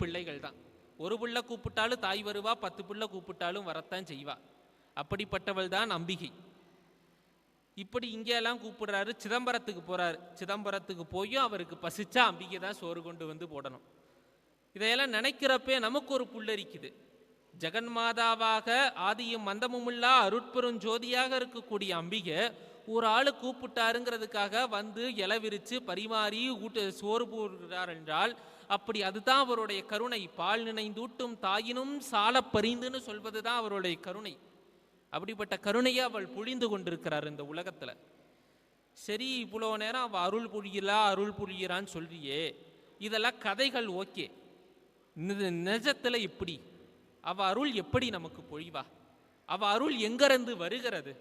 பிள்ளைகள் தான் ஒரு பிள்ளை கூப்பிட்டாலும் தாய் வருவா பத்து பிள்ளை கூப்பிட்டாலும் வரத்தான் செய்வா. அப்படிப்பட்டவள் தான் அம்பிகை. இப்படி இங்கெல்லாம் கூப்பிடுறாரு சிதம்பரத்துக்கு போறாரு. சிதம்பரத்துக்கு போயும் அவருக்கு பசிச்சா அம்பிகை தான் சோறு கொண்டு வந்து போடணும். இதையெல்லாம் நினைக்கிறப்பே நமக்கு ஒரு புல்லரிக்குது. ஜெகன்மாதாவாக ஆதியும் மந்தமுமில்லா அருட்பெரும் ஜோதியாக இருக்கக்கூடிய அம்பிகை ஒரு ஆளு கூப்பிட்டாருங்கிறதுக்காக வந்து இலை விரிச்சு பரிமாறி ஊட்ட சோறு போடுகிறார் என்றால் அப்படி அதுதான் அவருடைய கருணை. பால் நினைந்தூட்டும் தாயினும் சால பரிந்துன்னு சொல்வது தான் அவருடைய கருணை. அப்படிப்பட்ட கருணையை அவள் புழிந்து கொண்டிருக்கிறார் இந்த உலகத்துல. சரி இவ்வளோ நேரம் அவள் அருள் புழியலா அருள் புரிகிறான்னு சொல்றியே. இதெல்லாம் கதைகள் ஓகே. நிஜத்தில் இப்படி. அவ அருள் எப்படி நமக்கு பொழிவா? அவ அருள் எங்கிருந்து வருகிறது?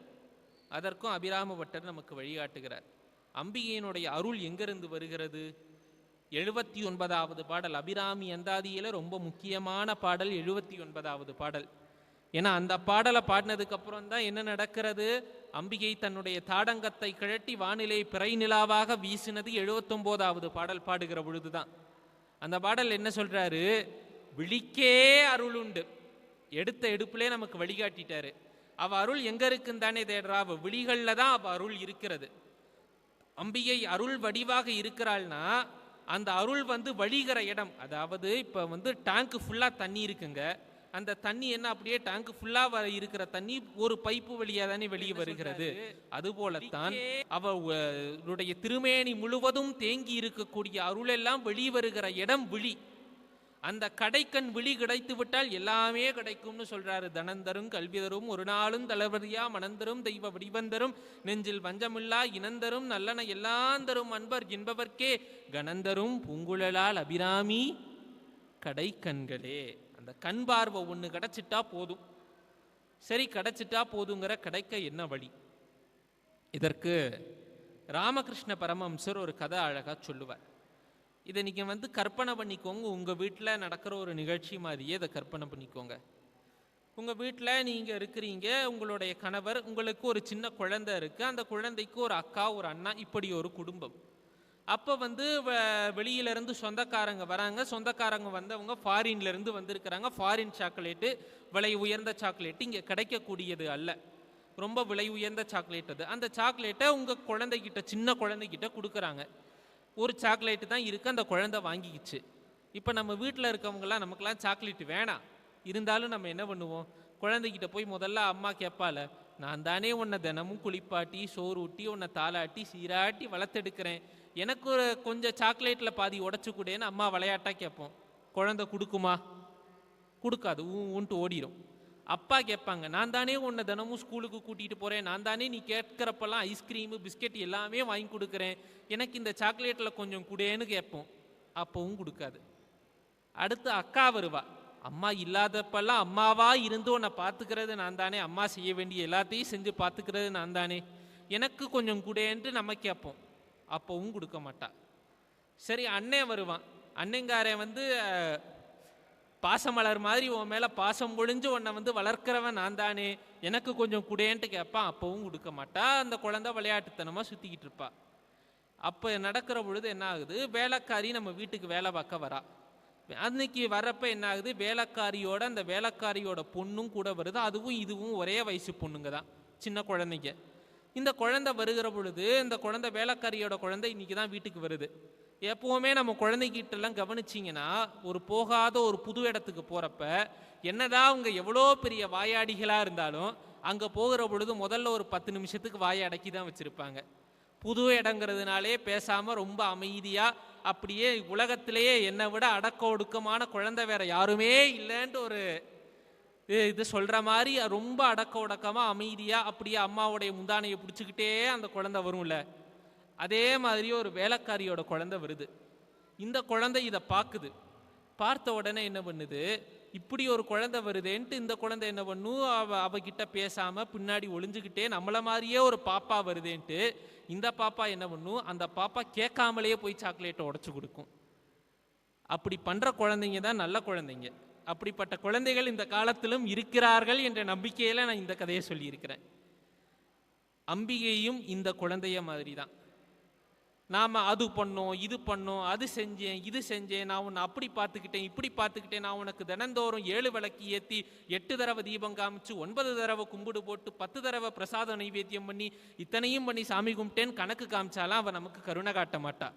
அதற்கும் அபிராம பட்டர் நமக்கு வழிகாட்டுகிறார். அம்பிகையினுடைய அருள் எங்கிருந்து வருகிறது? எழுபத்தி ஒன்பதாவது பாடல். அபிராமி அந்தாதியில் ரொம்ப முக்கியமான பாடல் எழுபத்தி ஒன்பதாவது பாடல். ஏன்னா அந்த பாடலை பாடினதுக்கப்புறம் தான் என்ன நடக்கிறது? அம்பிகை தன்னுடைய தாடங்கத்தை கிழட்டி வானிலை பிறை நிலாவாக வீசினது எழுபத்தொம்போதாவது பாடல் பாடுகிற பொழுது தான் அந்த பாடல் என்ன சொல்கிறாரு விழிக்கே அருள் உண்டு. எடுத்த எடுப்புலே நமக்கு வழிகாட்டிட்டாரு. அவ அருள் எங்கே இருக்குன்னு தானே தேடுறா? அவள் விழிகளில் தான் அவள் அருள் இருக்கிறது. அம்பிகை அருள் வடிவாக இருக்கிறாள்னா அந்த அருள் வந்து வழிகிற இடம். அதாவது இப்போ வந்து டேங்க் ஃபுல்லாக தண்ணி இருக்குங்க. அந்த தண்ணி என்ன அப்படியே டேங்க் ஃபுல்லாக இருக்கிற தண்ணி ஒரு பைப்பு வழியாக தானே வெளியே வருகிறது. அதுபோலத்தான் அவளுடைய திருமேனி முழுவதும் தேங்கி இருக்கக்கூடிய அருள் எல்லாம் வெளியே வருகிற இடம் விழி. அந்த கடைக்கண் விழி கிடைத்து விட்டால் எல்லாமே கிடைக்கும்னு சொல்றாரு. தனந்தரும் கல்விதரும் ஒரு நாளும் தளபதியா மனந்தரும் தெய்வ வடிவந்தரும் நெஞ்சில் வஞ்சமில்லா இனந்தரும் நல்லன எல்லாந்தரும் அன்பர் என்பவர்க்கே கணந்தரும் பூங்குழலால் அபிராமி கடைக்கண்களே. அந்த கண் பார்வை ஒன்று கிடைச்சிட்டா போதும். சரி கிடைச்சிட்டா போதுங்கிற கிடைக்க என்ன வழி? இதற்கு ராமகிருஷ்ண பரமஹம்சர் ஒரு கதை அழகாக சொல்லுவார். இதை நீங்கள் வந்து கற்பனை பண்ணிக்கோங்க. உங்கள் வீட்டில் நடக்கிற ஒரு நிகழ்ச்சி மாதிரியே இதை கற்பனை பண்ணிக்கோங்க. உங்கள் வீட்டில் நீங்கள் இருக்கிறீங்க உங்களுடைய கணவர் உங்களுக்கு ஒரு சின்ன குழந்தை இருக்குது அந்த குழந்தைக்கு ஒரு அக்கா ஒரு அண்ணா இப்படி ஒரு குடும்பம். அப்போ வந்து வ- வெளியிலேருந்து சொந்தக்காரங்க வராங்க. சொந்தக்காரங்க வந்தவங்க ஃபாரின்லேருந்து வந்திருக்கிறாங்க. ஃபாரின் சாக்லேட்டு விலை உயர்ந்த சாக்லேட்டு இங்கே கிடைக்கக்கூடியது அல்ல. ரொம்ப விலை உயர்ந்த சாக்லேட் அது. அந்த சாக்லேட்டை உங்கள் குழந்தைகிட்ட சின்ன குழந்தைகிட்ட கொடுக்குறாங்க. ஒரு சாக்லேட்டு தான் இருக்குது அந்த குழந்தை வாங்கிக்கிச்சு. இப்போ நம்ம வீட்டில் இருக்கவங்கலாம் நமக்கெல்லாம் சாக்லேட் வேணாம். இருந்தாலும் நம்ம என்ன பண்ணுவோம்? குழந்தைகிட்ட போய் முதல்ல அம்மா கேட்பால நான் தானே உன்னை தினமும் குளிப்பாட்டி சோறு ஊட்டி உன்னை தாளாட்டி சீராட்டி வளர்த்தெடுக்கிறேன். எனக்கு ஒரு கொஞ்சம் சாக்லேட்டில் பாதி உடச்சு கூடேன்னு அம்மா விளையாட்டாக கேட்போம். குழந்தை கொடுக்குமா? கொடுக்காது ஊ ஊன்ட்டு ஓடிடும் அப்பா கேட்பாங்க நான் தானே உன்னை தினமும் ஸ்கூலுக்கு கூட்டிகிட்டு போகிறேன் நான் தானே நீ கேட்குறப்பெல்லாம் ஐஸ்கிரீமு பிஸ்கெட் எல்லாமே வாங்கி கொடுக்குறேன். எனக்கு இந்த சாக்லேட்டில் கொஞ்சம் குடேன்னு கேட்போம். அப்பவும் கொடுக்காது. அடுத்து அக்கா வருவா. அம்மா இல்லாதப்பெல்லாம் அம்மாவா இருந்து உன்னை பார்த்துக்கிறது நான் தானே. அம்மா செய்ய வேண்டிய எல்லாத்தையும் செஞ்சு பார்த்துக்கிறது நான் தானே. எனக்கு கொஞ்சம் குடேன்ட்டு நம்ம கேட்போம். அப்பவும் கொடுக்க மாட்டா. சரி அண்ணன் வருவான். அண்ணங்காரன் வந்து பாசமலர் மாதிரி உன் மேலே பாசம் பொழிஞ்சு உன்னை வந்து வளர்க்குறவன் நான் தானே. எனக்கு கொஞ்சம் குடேன்ட்டு கேட்பான் அப்பவும் கொடுக்க மாட்டா. அந்த குழந்தை விளையாட்டுத்தனமாக சுற்றிக்கிட்டு இருப்பா. அப்போ நடக்கிற பொழுது என்ன ஆகுது? வேலைக்காரி நம்ம வீட்டுக்கு வேலை பார்க்க வரா. அன்னைக்கு வர்றப்ப என்ன ஆகுது? வேலைக்காரியோட அந்த வேலைக்காரியோட பொண்ணும் கூட வருது. அதுவும் இதுவும் ஒரே வயசு பொண்ணுங்க தான். சின்ன குழந்தைங்க. இந்த குழந்தை வருகிற பொழுது இந்த குழந்தை வேலைக்காரியோட குழந்தை இன்னைக்கு தான் வீட்டுக்கு வருது. எப்பவுமே நம்ம குழந்தைகிட்டெல்லாம் கவனிச்சிங்கன்னா ஒரு போகாத ஒரு புது இடத்துக்கு போகிறப்ப என்னதான் அவங்க எவ்வளோ பெரிய வாயாடிகளாக இருந்தாலும் அங்கே போகிற பொழுது முதல்ல ஒரு பத்து நிமிஷத்துக்கு வாயை அடக்கி தான் வச்சுருப்பாங்க. புது இடங்கிறதுனாலே பேசாமல் ரொம்ப அமைதியாக அப்படியே உலகத்திலேயே என்னை விட அடக்க ஒடுக்கமான குழந்தை வேற யாருமே இல்லைன்ட்டு ஒரு இது- சொல்கிற மாதிரி ரொம்ப அடக்க ஒடக்கமாக அமைதியாக அப்படியே அம்மாவுடைய முந்தானையை பிடிச்சிக்கிட்டே அந்த குழந்தை வரும்ல. அதே மாதிரி ஒரு வேலைக்காரியோட குழந்தை வருது. இந்த குழந்தை இதை பார்க்குது. பார்த்த உடனே என்ன பண்ணுது? இப்படி ஒரு குழந்தை வருதேன்ட்டு இந்த குழந்தை என்ன பண்ணும் அவ அவகிட்ட பேசாமல் பின்னாடி ஒளிஞ்சுக்கிட்டே நம்மள மாதிரியே ஒரு பாப்பா வருதேன்ட்டு இந்த பாப்பா என்ன பண்ணும் அந்த பாப்பா கேட்காமலேயே போய் சாக்லேட்டை உடச்சி கொடுக்கும். அப்படி பண்ணுற குழந்தைங்க தான் நல்ல குழந்தைங்க. அப்படிப்பட்ட குழந்தைகள் இந்த காலத்திலும் இருக்கிறார்கள் என்ற நம்பிக்கையில் நான் இந்த கதையை சொல்லியிருக்கிறேன். அம்பிகையும் இந்த குழந்தைய மாதிரி தான் நாம் அது பண்ணோம் இது பண்ணோம் அது செஞ்சேன் இது செஞ்சேன் நான் உன்னை அப்படி பார்த்துக்கிட்டேன் இப்படி பார்த்துக்கிட்டேன் நான் உனக்கு தினந்தோறும் ஏழு விளக்கு ஏற்றி எட்டு தடவை தீபம் காமிச்சு ஒன்பது தடவை கும்பிடு போட்டு பத்து தடவை பிரசாத நைவேத்தியம் பண்ணி இத்தனையும் பண்ணி சாமி கும்பிட்டேன்னு கணக்கு காமிச்சாலாம் அவன் நமக்கு கருணை காட்ட மாட்டா.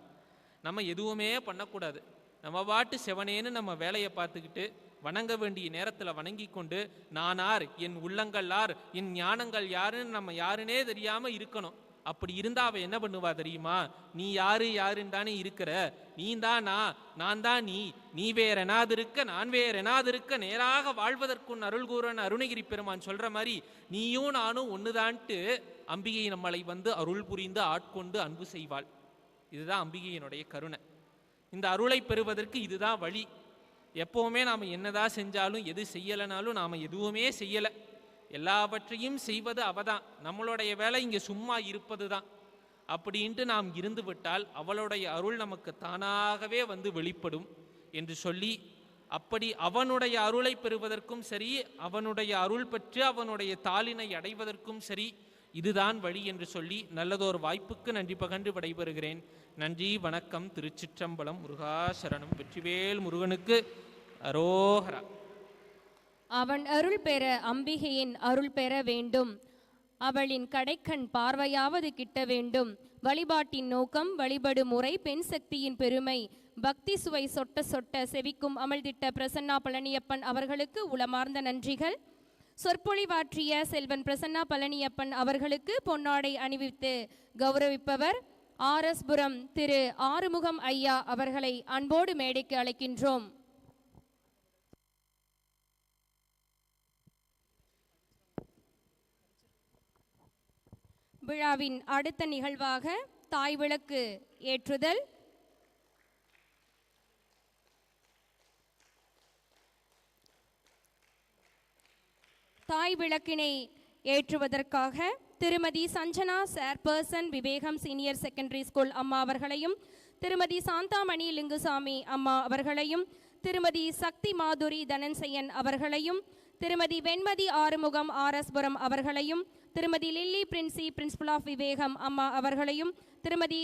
நம்ம எதுவுமே பண்ணக்கூடாது. நம்ம பாட்டு செவனேன்னு நம்ம வேலையை பார்த்துக்கிட்டு வணங்க வேண்டிய நேரத்தில் வணங்கி கொண்டு நானார் என் உள்ளங்கள் யார் என் ஞானங்கள் யாருன்னு நம்ம யாருன்னே தெரியாமல் இருக்கணும். அப்படி இருந்தா அவ என்ன பண்ணுவா தெரியுமா? நீ யாரு யாருன்னு தானே இருக்கிற. நீ தான் நான் நான் தான் நீ. நீ வேற எனாது இருக்க நான் வேற எனாது இருக்க. நேராக வாழ்வதற்குன் அருள் கூறன் அருணகிரி பெருமான் சொல்ற மாதிரி நீயும் நானும் ஒண்ணுதான்ட்டு அம்பிகை நம்மளை வந்து அருள் புரிந்து ஆட்கொண்டு அன்பு செய்வாள். இதுதான் அம்பிகையினுடைய கருணை. இந்த அருளை பெறுவதற்கு இதுதான் வழி. எப்போவுமே நாம் என்னதான் செஞ்சாலும் எது செய்யலைனாலும் நாம் எதுவுமே செய்யலை. எல்லாவற்றையும் செய்வது அவதான். நம்மளுடைய வேலை இங்கே சும்மா இருப்பது தான் அப்படின்ட்டு நாம் இருந்து விட்டால் அவளுடைய அருள் நமக்கு தானாகவே வந்து வெளிப்படும் என்று சொல்லி அப்படி அவனுடைய அருளை பெறுவதற்கும் சரி அவனுடைய அருள் பெற்று அவனுடைய தாளினை அடைவதற்கும் சரி இதுதான் வழி என்று சொல்லி நல்லதொரு வாய்ப்புக்கு நன்றி பகன்று விடைபெறுகிறேன். நன்றி வணக்கம் திருச்சிற்றம்பலம் முருகாசரணம் வெற்றிவேல் முருகனுக்கு அரோகரா. அவன் அருள் பெற அம்பிகையின் அருள் பெற வேண்டும். அவளின் கடைக்கண் பார்வையாவது கிட்ட வேண்டும். வழிபாட்டின் நோக்கம் வழிபடு முறை பெண் சக்தியின் பெருமை. பக்தி சுவை சொட்ட சொட்ட செவிக்கும் அமல்திட்ட பிரசன்னா பழனியப்பன் அவர்களுக்கு உளமார்ந்த நன்றிகள். சொற்பொழிவாற்றிய செல்வன் பிரசன்னா பழனியப்பன் அவர்களுக்கு பொன்னாடை அணிவித்து கௌரவிப்பவர். ஆர் எஸ் புரம் திரு ஆறுமுகம் ஐயா அவர்களை அன்போடு மேடைக்கு அழைக்கின்றோம். விழாவின் அடுத்த நிகழ்வாக தாய் விளக்கு ஏற்றுதல். தாய் விளக்கினை ஏற்றுவதற்காக Thirumathi Sanjana chairperson Vivekam senior secondary school அம்மா அவர்களையும் திருமதி சாந்தாமணி லிங்குசாமி அம்மா அவர்களையும் திருமதி சக்தி மாதுரி தனன்செயன் அவர்களையும் திருமதி வெண்மதி ஆறுமுகம் ஆர்எஸ்புரம் அவர்களையும் திருமதி லில்லி பிரின்சி பிரின்சிபல் ஆஃப் விவேகம் அம்மா அவர்களையும் திருமதி